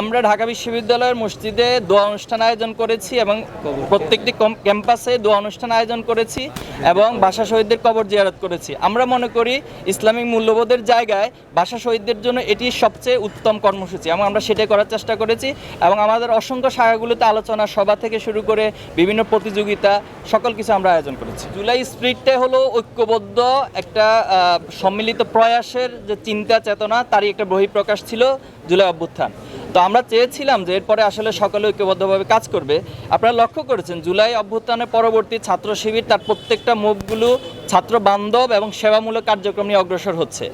আমরা ঢাকা বিশ্ববিদ্যালয়ের মসজিদে দোয়া অনুষ্ঠান আয়োজন করেছি এবং প্রত্যেকটি ক্যাম্পাসে দোয়া অনুষ্ঠান আয়োজন করেছি এবং ভাষা শহীদদের কবর জিয়ারত করেছি। আমরা মনে করি ইসলামিক মূল্যবোধের জায়গায় ভাষা শহীদদের জন্য এটি সবচেয়ে উত্তম কর্মসূচি এবং আমরা সেটাই করার চেষ্টা করেছি এবং আমাদের অসংখ্য শাখাগুলোতে আলোচনা সভা থেকে শুরু করে বিভিন্ন প্রতিযোগিতা সকল কিছু আমরা আয়োজন করেছি। জুলাই স্প্রিটটা হলো ঐক্যবদ্ধ একটা সম্মিলিত প্রয়াসের যে চিন্তা, চেতনা, তারই একটা বহিঃপ্রকাশ ছিল জুলাই অভ্যুত্থান। তো আমরা চেয়েছিলাম যে এরপরে আসলে সকলে ঐক্যবদ্ধভাবে কাজ করবে। আপনারা লক্ষ্য করেছেন, জুলাই অভ্যুত্থানের পরবর্তী ছাত্র শিবির তার প্রত্যেকটা মুখগুলো ছাত্র বান্ধব এবং সেবামূলক কার্যক্রম নিয়ে অগ্রসর হচ্ছে।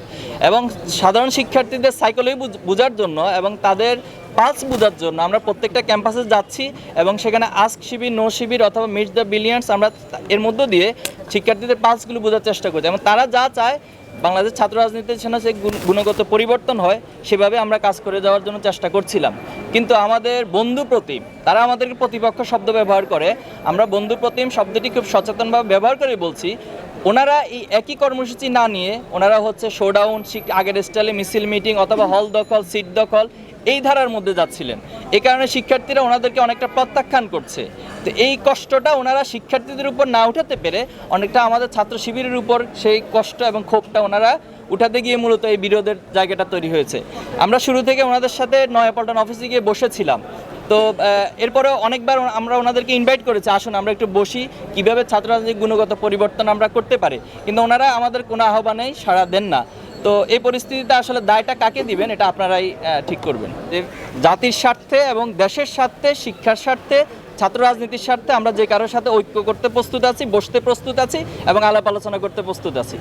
এবং সাধারণ শিক্ষার্থীদের সাইকোলজি বোঝার জন্য এবং তাদের পালস বোঝার জন্য আমরা প্রত্যেকটা ক্যাম্পাসে যাচ্ছি এবং সেখানে আস্ক শিবির নো শিবির অথবা মিট দ্য বিলিয়ন্স আমরা এর মধ্য দিয়ে শিক্ষার্থীদের পালসগুলো বোঝার চেষ্টা করছে এবং তারা যা চায় বাংলাদেশ ছাত্র রাজনীতির যে গুণ- গুণগত পরিবর্তন হয়, সেভাবে আমরা কাজ করে যাওয়ার জন্য চেষ্টা করছিলাম। কিন্তু আমাদের বন্ধু প্রতিম, তারা আমাদেরকে প্রতিপক্ষ শব্দ ব্যবহার করে। আমরা বন্ধু প্রতিম শব্দটি খুব সচেতনভাবে ব্যবহার করে বলছি। ওনারা এই একই কর্মসূচি না নিয়ে, ওনারা হচ্ছে শোডাউন আগের স্টাইলে মিছিল মিটিং অথবা হল দখল সিট দখল, এই ধারার মধ্যে যাচ্ছিলেন। এই কারণে শিক্ষার্থীরা ওনাদেরকে অনেকটা প্রত্যাখ্যান করছে। তো এই কষ্টটা ওনারা শিক্ষার্থীদের উপর না উঠাতে পেরে অনেকটা আমাদের ছাত্র শিবিরের উপর সেই কষ্ট এবং ক্ষোভটা ওনারা উঠাতে গিয়ে মূলত এই বিরোধের জায়গাটা তৈরি হয়েছে। আমরা শুরু থেকে ওনাদের সাথে নয়াপল্টন অফিসে গিয়ে বসেছিলাম। তো এরপরে অনেকবার আমরা ওনাদেরকে ইনভাইট করেছি, আসুন আমরা একটু বসি, কীভাবে ছাত্র রাজনীতির গুণগত পরিবর্তন আমরা করতে পারি। কিন্তু ওনারা আমাদের কোনো আহ্বানেই সাড়া দেন না। তো, এই পরিস্থিতিতে আসলে দায়টা কাকে দিবেন, এটা আপনারাই ঠিক করবেন। যে জাতির স্বার্থে এবং দেশের স্বার্থে, শিক্ষার স্বার্থে ছাত্র রাজনীতির স্বার্থে আমরা যে কারোর সাথে ঐক্য করতে প্রস্তুত আছি, বসতে প্রস্তুত আছি এবং আলাপ আলোচনা করতে প্রস্তুত আছি।